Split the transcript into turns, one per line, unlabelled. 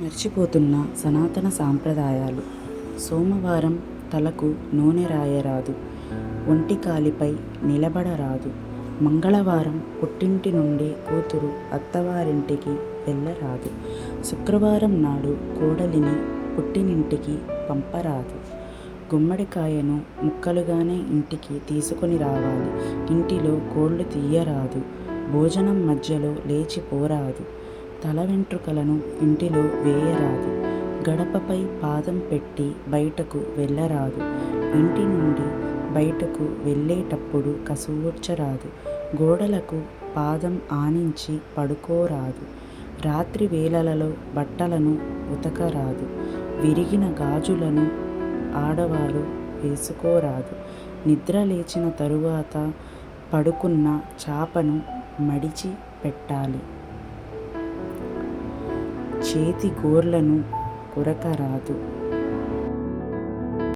మర్చిపోతున్న సనాతన సాంప్రదాయాలు. సోమవారం తలకు నూనె రాయరాదు. ఒంటి కాలిపై నిలబడరాదు. మంగళవారం పుట్టింటి నుండి కూతురు అత్తవారింటికి వెళ్ళరాదు. శుక్రవారం నాడు కోడలిని పుట్టినింటికి పంపరాదు. గుమ్మడికాయను ముక్కలుగానే ఇంటికి తీసుకొని రావాలి. ఇంటిలో కోళ్ళు తీయరాదు. భోజనం మధ్యలో లేచిపోరాదు తల వెంట్రుకలను ఇంటిలో వేయరాదు. గడపపై పాదం పెట్టి బయటకు వెళ్ళరాదు. ఇంటి నుండి బయటకు వెళ్ళేటప్పుడు కసువూర్చరాదు గోడలకు పాదం ఆనించి పడుకోరాదు. రాత్రి వేళలలో బట్టలను ఉతకరాదు. విరిగిన గాజులను ఆడవారు వేసుకోరాదు. నిద్ర లేచిన తరువాత పడుకున్న చాపను మడిచి పెట్టాలి. చేతి గోర్లను కొరకరాదు.